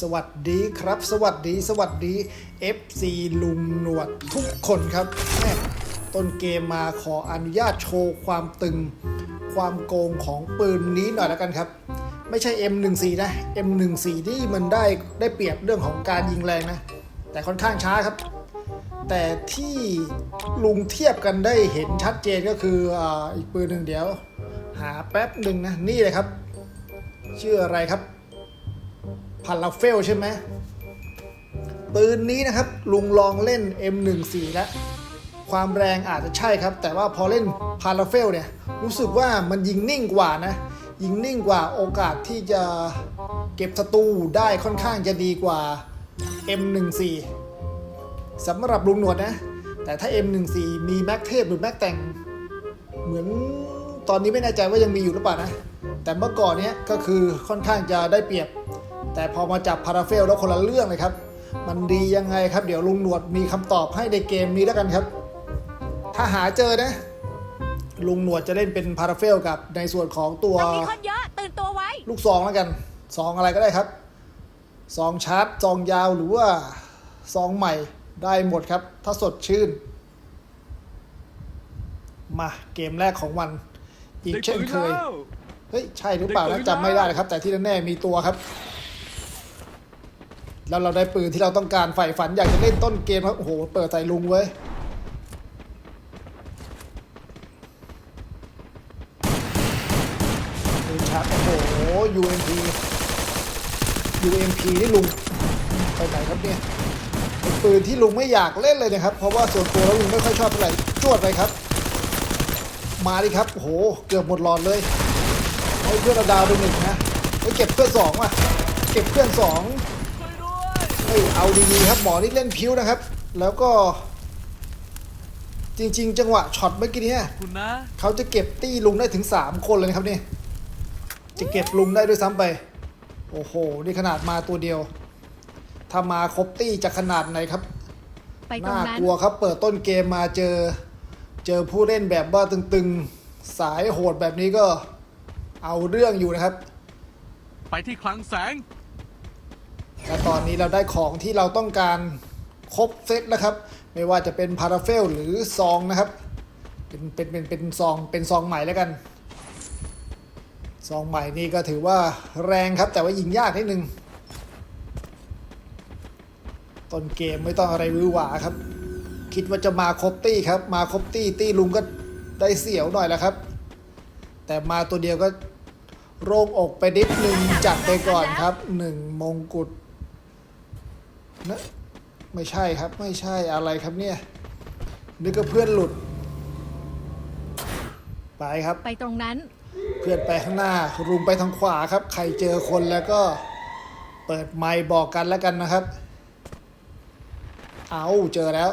สวัสดีครับ สวัสดีสวัสดี FC ลุงหนวดทุกคนครับแม่ต้นเกมมาขออนุญาตโชว์ความตึง ความโกงของปืนนี้หน่อยแล้วกันครับ ไม่ใช่ M14 นะ M14 ที่มันได้ได้เปรียบเรื่องของการยิงแรงนะ แต่ค่อนข้างช้าครับ แต่ที่ลุงเทียบกันได้เห็นชัดเจนก็คืออีกปืนหนึ่งเดี๋ยว หาแป๊บหนึ่งนะ นี่เลยครับ ชื่ออะไรครับ พาราเฟลใช่ไหมปืนนี้นะครับลุงลองเล่น M14 แล้วความแรงอาจจะใช่ครับ แต่ว่าพอเล่นพาราเฟลเนี่ย รู้สึกว่ามันยิงนิ่งกว่านะ ยิงนิ่งกว่าโอกาสที่จะเก็บศัตรูได้ค่อนข้างจะดีกว่า M14 สำหรับลุงหนวดนะ แต่ถ้า M14 มีแม็กเทพหรือแม็กแต่ง เหมือนตอนนี้ไม่แน่ใจว่ายังมีอยู่หรือเปล่านะ แต่เมื่อก่อนเนี้ยก็คือค่อนข้างจะได้เปรียบ แต่พอมาจับพาราเฟลแล้วคนละเรื่องเลยครับ มันดียังไงครับ เดี๋ยวลุงหนวดมีคำตอบให้ในเกมนี้แล้วกันครับ ถ้าหาเจอนะ ลุงหนวดจะเล่นเป็นพาราเฟลกับในส่วนของตัวต้องมีคนเยอะตื่นตัวไว้ ลูกซองแล้วกันซองอะไรก็ได้ครับซองชาร์จซองยาวหรือว่าซองใหม่ได้หมดครับ ถ้าสดชื่น มาเกมแรกของวันอีกเช่นเคย เฮ้ย ใช่หรือเปล่านะจำไม่ได้นะครับ แต่ที่แน่ๆมีตัวครับ แล้วเราได้ปืนที่เราต้องการใฝ่ฝันอยากจะเล่นต้นเกมครับโอ้โห เปิดใส่ลุงเว้ยปืนชาร์จโอ้โห UMP UMP นี่ลุงไปไหนครับเนี่ยเป็นปืนที่ลุงไม่อยากเล่นเลยนะครับ เพราะว่าส่วนตัวแล้วลุงไม่ค่อยชอบเท่าไหร่จวดไปครับ มาดิครับโอ้โห เกือบหมดหลอดเลยให้เพื่อนเราดาวไปหนึ่งนะเฮ้ยเก็บเพื่อนสองว่ะเก็บเพื่อนสอง เฮ้ยเอาดีๆครับหมอนี่เล่นพิ้วนะครับ แล้วก็ จริง ๆ จังหวะช็อตเมื่อกี้เนี้คุณนะ เขาจะเก็บตี้ลุงได้ถึง 3 คนเลยนะครับเนี่ยจะเก็บลุงได้ด้วยซ้ำไป โอ้โห นี่ขนาดมาตัวเดียว ถ้ามาครบตี้จะขนาดไหนครับไปตรงน่านั้น กลัวครับ เปิดต้นเกมมาเจอ เจอผู้เล่นแบบว่าตึงๆ สายโหดแบบนี้ก็ เอาเรื่องอยู่นะครับ ไปที่คลังแสง และตอนนี้เราได้ของที่เราต้องการครบเซตแล้วครับ ไม่ว่าจะเป็นพาราเฟลหรือซองนะครับ เป็นเป็นเป็นเป็นซองเป็นซองใหม่แล้วกันซองใหม่นี่ก็ถือว่าแรงครับแต่ว่ายิงยากนิดนึงต้นเกมไม่ต้องอะไรวือหวาครับ คิดว่าจะมาครบตี้ครับ มาครบตี้ตี้ลุงก็ได้เสียวหน่อยแล้วครับ แต่มาตัวเดียวก็โล่งอกไปนิดนึงจัดไปก่อนครับหนึ่งมงกุฎ นะไม่ใช่ครับไม่ใช่อะไรครับเนี่ย นึกว่าเพื่อนหลุด ไปครับ ไปตรงนั้น เพื่อนไปข้างหน้ารุมไปทางขวาครับ ใครเจอคนแล้วก็เปิดไมค์บอกกันแล้วกันนะครับ เอาเจอแล้ว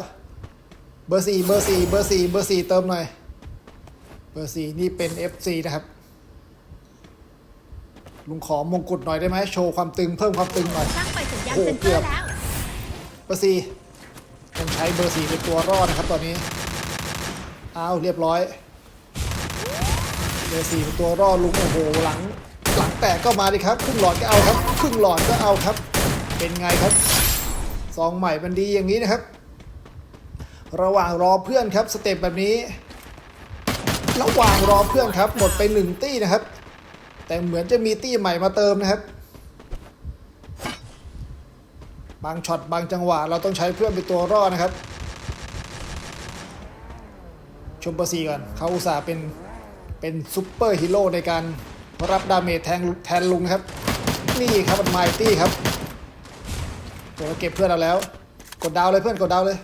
เบอร์สี่เบอร์สี่เบอร์สี่เบอร์สี่เติมหน่อย เบอร์สี่นี่เป็น FC นะครับ ลุงขอมงกุฎหน่อยได้ไหมโชว์ความตึงเพิ่มความตึงหน่อย ตั้งไปสัญญาณโอ้เซ็นเกืเซออบ ร์แล้ว เบอร์สี่ต้องใช้เบอร์สี่เป็นตัวรอดนะครับตอนนี้ เอาเรียบร้อย เบอร์สี่เป็นตัวรอดลุงโอ้โหหลัง หลังแตกก็มาดิครับครึ่งหลอดก็เอาครับครึ่งหลอดก็เอาครับ เป็นไงครับซองใหม่มันดีอย่างนี้นะครับ ระหว่างรอเพื่อนครับสเต็ปแบบนี้ ระหว่างรอเพื่อนครับหมดไปหนึ่งตี้นะครับ แต่เหมือนจะมีตี้ใหม่มาเติมนะครับ บางช็อตบางจังหวะเราต้องใช้เพื่อนเป็นตัวรอดนะครับ ชมเปอร์ซีก่อนเขาอุตส่าห์เป็นเป็นซูเปอร์ฮีโร่ในการรับดาเมจแทนแทนลุงนะครับ นี่ครับมันไมตี้ครับโอ้เก็บเพื่อนเราแล้ว กดดาวเลยเพื่อนกดดาวเลย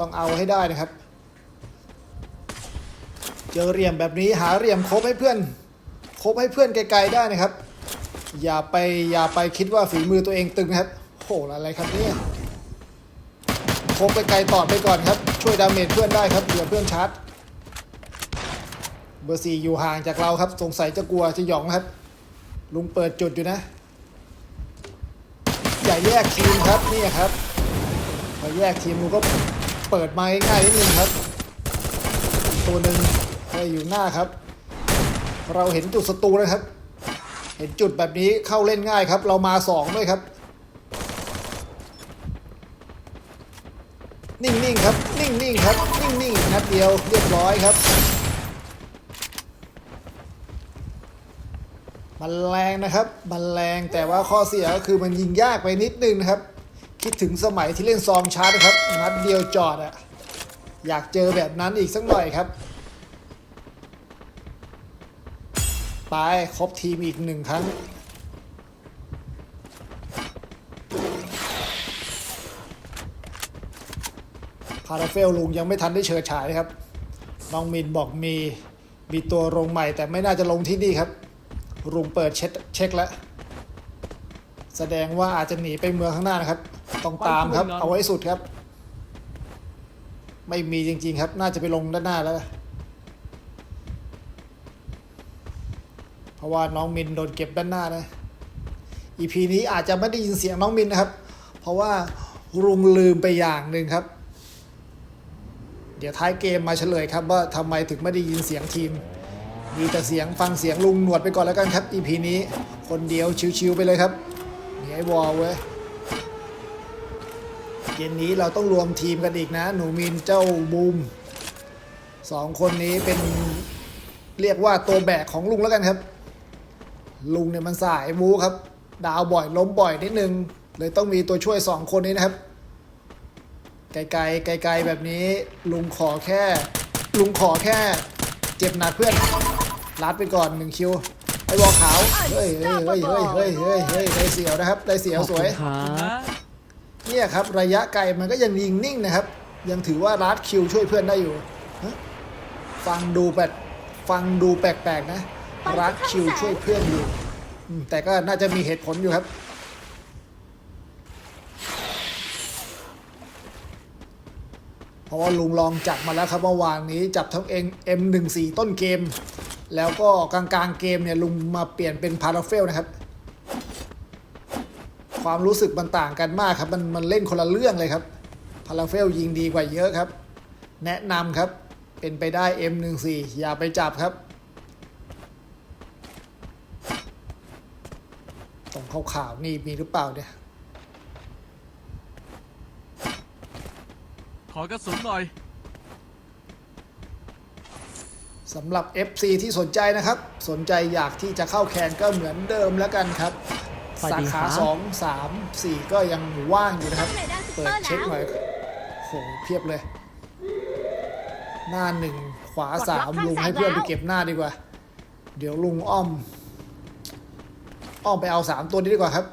ต้องเอาให้ได้นะครับ เจอเหลี่ยมแบบนี้หาเหลี่ยมครบให้เพื่อนครบให้เพื่อนไกลๆได้นะครับ อย่าไปอย่าไปคิดว่าฝีมือตัวเองตึงนะครับโหอะไรครับเนี่ยคบไปไกลต่อไปก่อนครับ ช่วยดาเมจเพื่อนได้ครับเดี๋ยวเพื่อนชาร์จเบอร์สี่อยู่ห่างจากเราครับ สงสัยจะกลัวจะหยองครับ ลุงเปิดจุดอยู่นะอย่าแยกทีมครับนี่ครับพอแยกทีมลุงก็เปิดมาง่ายนิดนึงครับ ตัวหนึ่งให้อยู่หน้าครับ เราเห็นจุดศัตรูเลยครับ เห็นจุดแบบนี้เข้าเล่นง่ายครับ เรามาสองด้วยครับ นิ่งๆครับ นิ่งๆครับ นิ่งๆนัดเดียวเรียบร้อยครับ มันแรงนะครับ มันแรงแต่ว่าข้อเสียก็คือมันยิงยากไปนิดนึงนะครับ คิดถึงสมัยที่เล่นซองชาร์จนะครับ นัดเดียวจอดอะอยากเจอแบบนั้นอีกสักหน่อยครับ ไปครบทีมอีกหนึ่งครั้ง พาราเฟลลุงยังไม่ทันได้เชิดฉายครับ น้องมินบอกมี มีตัวลงใหม่แต่ไม่น่าจะลงที่นี่ครับลุงเปิดเช็คเช็คแล้วแสดงว่าอาจจะหนีไปเมืองข้างหน้านะครับ ต้องตามครับ เอาไว้สุดครับ ไม่มีจริง ๆ ครับ น่าจะไปลงด้านหน้าแล้ว เพราะว่าน้องมินโดนเก็บด้านหน้านะ EP นี้อาจจะไม่ได้ยินเสียงน้องมินนะครับ เพราะว่าลุงลืมไปอย่างหนึ่งครับ เดี๋ยวท้ายเกมมาเฉลยครับว่าทำไมถึงไม่ได้ยินเสียงทีม มีแต่เสียงฟังเสียงลุงหนวดไปก่อนแล้วกันครับ EP นี้คนเดียวชิวๆไปเลยครับนี่ไอ้วอลเว้ยเกมนี้เราต้องรวมทีมกันอีกนะ หนูมินเจ้าบูมสองคนนี้เป็นเรียกว่าตัวแบกของลุงแล้วกันครับ ลุงเนี่ยมันสายมูครับ ดาวบ่อยล้มบ่อยนิดนึง เลยต้องมีตัวช่วยสองคนนี้นะครับ ไกลๆไกลๆแบบนี้ ลุงขอแค่ ลุงขอแค่ เจ็บหนักเพื่อนลัดไปก่อนหนึ่งคิวไอ้วอลขาวเฮ้ยเฮ้ยเฮ้ยเฮ้ยเฮ้ยเฮ้ยเฮ้ยได้เสียวนะครับได้เสียวสวยขอบคุณครับเนี่ยครับระยะไกลมันก็ยังยิงนิ่งนะครับ ยังถือว่ารัดคิวช่วยเพื่อนได้อยู่ฮะฟังดูแบบฟังดูแปลกๆนะ รัดคิวช่วยเพื่อนอยู่แต่ก็น่าจะมีเหตุผลอยู่ครับ เพราะว่าลุงลองจับมาแล้วครับเมื่อวานนี้จับทั้งเอง M14 ต้นเกม แล้วก็กลางๆเกมเนี่ยลุงมาเปลี่ยนเป็นพาราเฟลนะครับ ความรู้สึกมันต่างกันมากครับมันมันเล่นคนละเรื่องเลยครับพาราเฟลยิงดีกว่าเยอะครับ แนะนำครับเป็นไปได้ M14 อย่าไปจับครับ ตรงข่าวข่าวๆนี่มีหรือเปล่าเนี่ย ขอกระสุนหน่อย สำหรับ FC ที่สนใจนะครับ สนใจอยากที่จะเข้าแคนก็เหมือนเดิมแล้วกันครับ สวัสสาดีครัขา บ 2 3 4 ก็ยังว่างอยู่นะครับ เปิดเช็คหน่อยโหเพียบเลย หน้าหนึ่งขวาสามลุงให้เพื่อนไปเก็บหน้าดีกว่า เดี๋ยวลุงอ้อม อ้อมไปเอาสามตัวนี้ดีกว่าครับ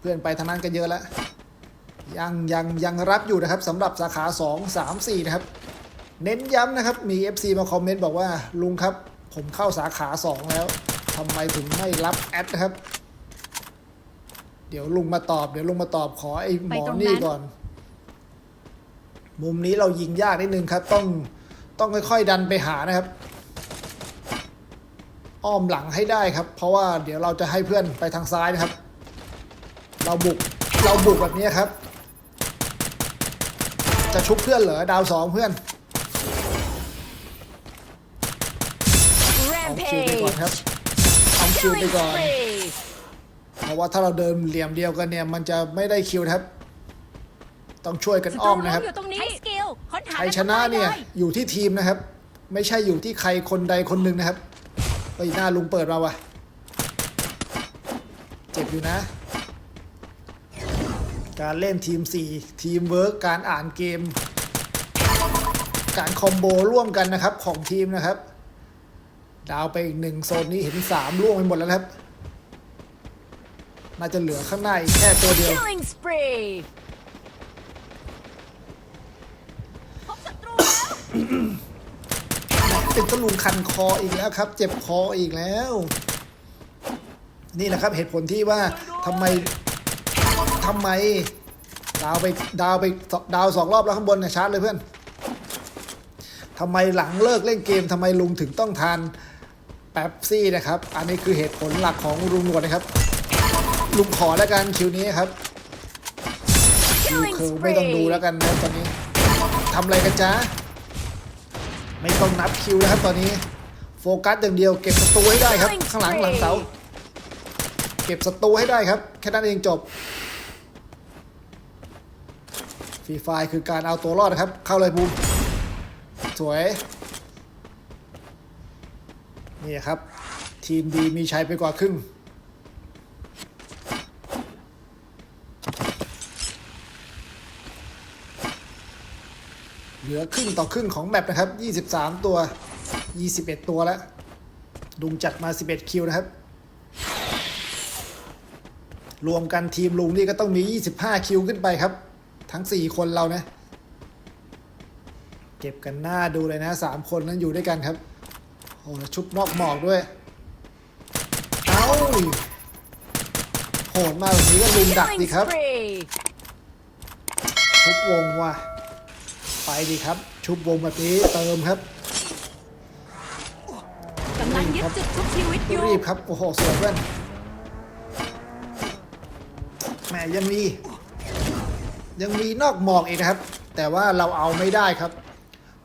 เพื่อนไปทางนั้นกันเยอะแล้ว ยังยังยังรับอยู่นะครับสำหรับสาขา2 3 4นะครับ เน้นย้ำนะครับมี FC มาคอมเมนต์บอกว่าลุงครับ ผมเข้าสาขา2แล้วทำไมถึงไม่รับแอดนะครับ เดี๋ยวลุงมาตอบ เดี๋ยวลุงมาตอบขอไอ้หมอนี่ก่อน มุมนี้เรายิงยากนิดนึงครับ ต้องต้องค่อยๆดันไปหานะครับ อ้อมหลังให้ได้ครับ เพราะว่าเดี๋ยวเราจะให้เพื่อนไปทางซ้ายนะครับ เราบุกเราบุกแบบนี้ครับ จะชุบเพื่อนเหรอดาวสองเพื่อนเอาคิวไปก่อนครับเอาคิวไปก่อนเพราะว่าถ้าเราเดินเหลี่ยมเดียวกันเนี่ย มันจะไม่ได้คิวนะครับ ต้องช่วยกันอ้อมนะครับอยู่ตรงนี้สกิลค้นหาใครชนะเนี่ยอยู่ที่ทีมนะครับ ไม่ใช่อยู่ที่ใครคนใดคนหนึ่งนะครับ เฮ้ยหน้าลุงเปิดมาวะเจ็บอยู่นะ การเล่นทีม 4 ทีมเวิร์กการอ่านเกม การคอมโบร่วมกันนะครับของทีมนะครับ ดาวไปอีกหนึ่งโซนนี้เห็นสามล่วงไปหมดแล้วครับ น่าจะเหลือข้างหน้าอีกแค่ตัวเดียว Killing spree พบศัตรู แล้วติดตะลุงคันคออีกแล้วครับ เจ็บคออีกแล้ว นี่แหละครับเหตุผลที่ว่าทำไมทำไม ดาวไปดาวไปดาวสองรอบแล้วข้างบนเนี่ยชาร์จเลยเพื่อนทำไมหลังเลิกเล่นเกมทำไมลุงถึงต้องทานแป๊บซี่นะครับ อันนี้คือเหตุผลหลักของลุงหนวดนะครับ ลุงขอแล้วกันคิวนี้ครับคิว Killing คือไม่ต้องดูแล้วกันนะตอนนี้ทำอะไรกันจ๊ะ ไม่ต้องนับคิวนะครับตอนนี้ โฟกัสอย่างเดียวเก็บประตูให้ได้ครับ ข้างหลังหลังเสา เก็บศัตรูให้ได้ครับ แค่นั้นเองจบฟรีไฟคือการเอาตัวรอดนะครับ เข้าเลยบูมสวย นี่ครับ ทีมดีมีชัยไปกว่าครึ่ง เหลือครึ่งต่อครึ่งของแมปนะครับ 23 ตัว 21 ตัวแล้วลุงจัดมา 11 คิวนะครับ รวมกันทีมลุงนี่ก็ต้องมี 25 คิวขึ้นไปครับ ทั้ง 4 คนเรานะ เก็บกันหน้าดูเลยนะ 3 คนนั้นอยู่ด้วยกันครับ โอ้แล้วชุบนอกหมอกด้วย เอ้าโหดมากแบบนี้ก็ลุงดัก Killing ดีครับ spree. ชุบวงว่ะ ไปดีครับ ชุบวงแบบนี้เติมครับกำลังยึดจุดทุกชีวิตอยู่รีบครับโอ้โหสวยเพื่อนแหมยังมี ยังมีนอกหมอกอีกนะครับ แต่ว่าเราเอาไม่ได้ครับ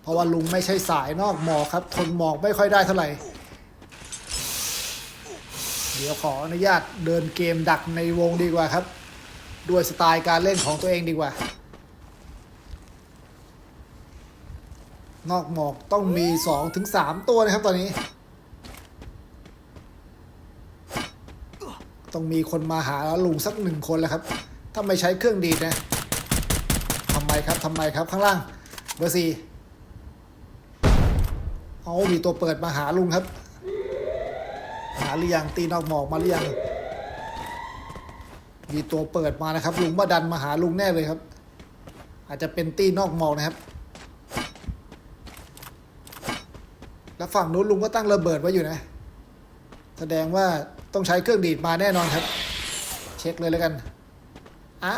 เพราะว่าลุงไม่ใช่สายนอกหมอกครับ ทนหมอกไม่ค่อยได้เท่าไหร่เดี๋ยวขออนุญาตเดินเกมดักในวงดีกว่าครับ ด้วยสไตล์การเล่นของตัวเองดีกว่า นอกหมอกต้องมี2-3ตัวนะครับตอนนี้ ต้องมีคนมาหาลุงสักหนึ่งคนแล้วครับ ถ้าไม่ใช้เครื่องดีดนะทำไมครับทำไมครับข้างล่าง เบอร์สี่เอามีตัวเปิดมาหาลุงครับ หาหรือยังตีนอกหมอกมาหรือยังมีตัวเปิดมานะครับ ลุงมาดันมาหาลุงแน่เลยครับ อาจจะเป็นตีนอกหมอกนะครับ แล้วฝั่งนู้นลุงก็ตั้งระเบิดไว้อยู่นะ แสดงว่าต้องใช้เครื่องดีดมาแน่นอนครับ เช็คเลยแล้วกันอะ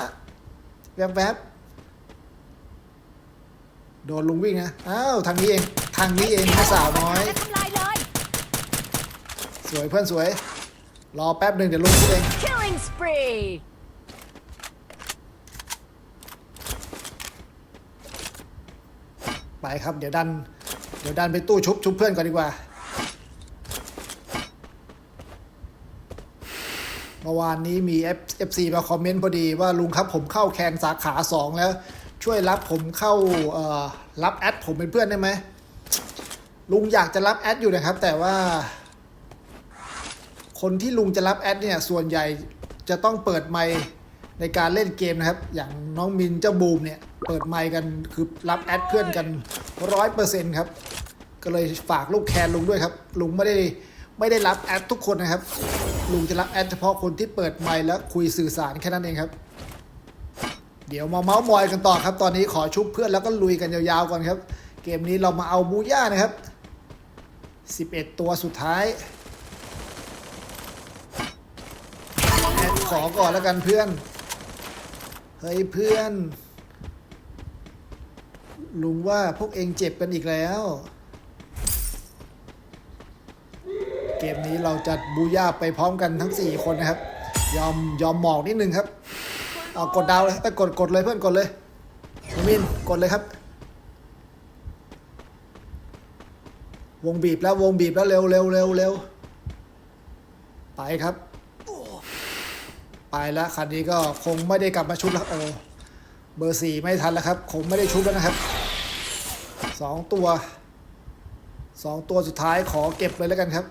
แวบแวบๆโดนลุงวิ่งนะ อ้าวทางนี้เอง ทางนี้เองแม่สาวน้อยและทำลายเลยสวยเพื่อนสวย รอแป๊บหนึ่งเดี๋ยวลุงพูดเอง Killing spree. ไปครับ เดี๋ยวดันเดี๋ยวดันไปตู้ชุบชุบเพื่อนก่อนดีกว่า เมื่อวานนี้มี F FC มาคอมเมนต์พอดีว่าลุงครับผมเข้าแคนสาขา 2 แล้ว ช่วยรับผมเข้าเอ่อรับแอดผมเป็นเพื่อนได้ไหมลุงอยากจะรับแอดอยู่นะครับ แต่ว่า คนที่ลุงจะรับแอดเนี่ยส่วนใหญ่จะต้องเปิดไมค์ในการเล่นเกมนะครับ อย่างน้องมินเจ้าบูมเนี่ย เปิดไมค์กันคือรับแอดเพื่อนกันร้อยเปอร์เซ็นต์ครับ ก็เลยฝากลูกแคนลุงด้วยครับ ลุงไม่ได้ไม่ได้รับแอดทุกคนนะครับ ลุงจะรับแอดเฉพาะคนที่เปิดไมค์แล้วคุยสื่อสารแค่นั้นเองครับ เดี๋ยวมาเมาส์มอยกันต่อครับ ตอนนี้ขอชุบเพื่อนแล้วก็ลุยกันยาวๆก่อนครับ เกมนี้เรามาเอาบูย่านะครับ 11 ตัวสุดท้ายแอดขอก่อนแล้วกันเพื่อน เฮ้ยเพื่อน ลุงว่าพวกเองเจ็บกันอีกแล้ว เกมนี้เราจะบูย่าไปพร้อมกันทั้ง 4 คนนะครับ ยอมยอมหมอกนิดนึงครับเอากดดาวเลยไปกดกดเลยเพื่อนกดเลยมินกดเลยครับ วงบีบแล้ววงบีบแล้วเร็วเร็วเร็วเร็วไปครับไปแล้วคันนี้ก็คงไม่ได้กลับมาชุบแล้วโอ้เบอร์สี่ไม่ทันแล้วครับ คงไม่ได้ชุบแล้วนะครับสองตัวสองตัวสุดท้ายขอเก็บเลยแล้วกันครับ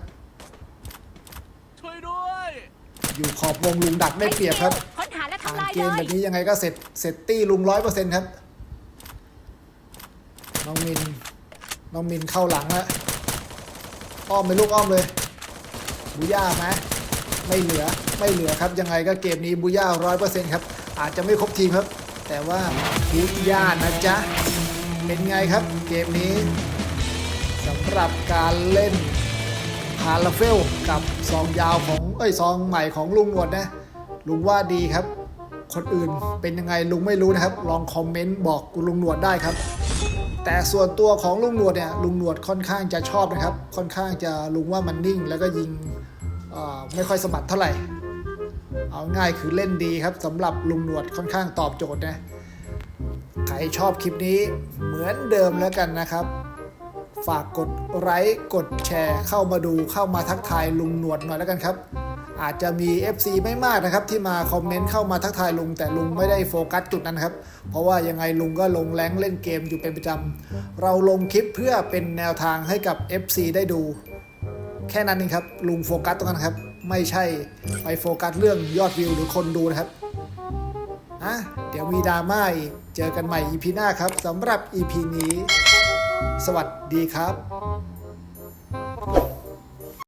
ช่วยด้วย อยู่ขอบวงลุงดักได้เปรียบครับค้นหาและอ่านทำลายเกเลมแบยบนี้ยังไงก็เสร็จเสร็จตี้ลุงร้อยเปอร์เซ็นต์ครับน้องมินน้องมินเข้าหลังแล้วอ้อมไปลูกอ้อมเลยบูย่าไหมไม่เหลือไม่เหลือครับยังไงก็เกมนี้บูย่าร้อยเปอร์เซ็นต์ครับอาจจะไม่ครบทีมครับ แต่ว่าบูย่านะจ๊ะเป็นไงครับเกมนี้สำหรับการเล่น พาราเฟลกับซองยาวของเอ้ยซองใหม่ของลุงหนวดนะ ลุงว่าดีครับ คนอื่นเป็นยังไงลุงไม่รู้นะครับ ลองคอมเมนต์บอกลุงหนวดได้ครับ แต่ส่วนตัวของลุงหนวดเนี่ยลุงหนวดค่อนข้างจะชอบนะครับ ค่อนข้างจะลุงว่ามันนิ่ง แล้วก็ยิงไม่ค่อยสะบัดเท่าไหร่ เอาง่ายคือเล่นดีครับสำหรับลุงหนวดค่อนข้างตอบโจทย์นะใครชอบคลิปนี้เหมือนเดิมแล้วกันนะครับ ฝากกดไลค์กดแชร์ เข้ามาดูเข้ามาทักทายลุงหนวดหน่อยแล้วกันครับ อาจจะมี FC ไม่มากนะครับ ที่มาคอมเมนต์เข้ามาทักทายลุง แต่ลุงไม่ได้โฟกัสจุดนั้นครับ เพราะว่ายังไงลุงก็ลงแรงเล่นเกมอยู่เป็นประจำเราลงคลิปเพื่อเป็นแนวทางให้กับ FC ได้ดู แค่นั้นเองครับลุงโฟกัสตรงนั้นครับ ไม่ใช่ไปโฟกัสเรื่องยอดวิวหรือคนดูนะครับอะเดี๋ยวมีดราม่าอีกเจอกันใหม่ EP หน้าครับสำหรับ EP นี้ สวัสดีครับ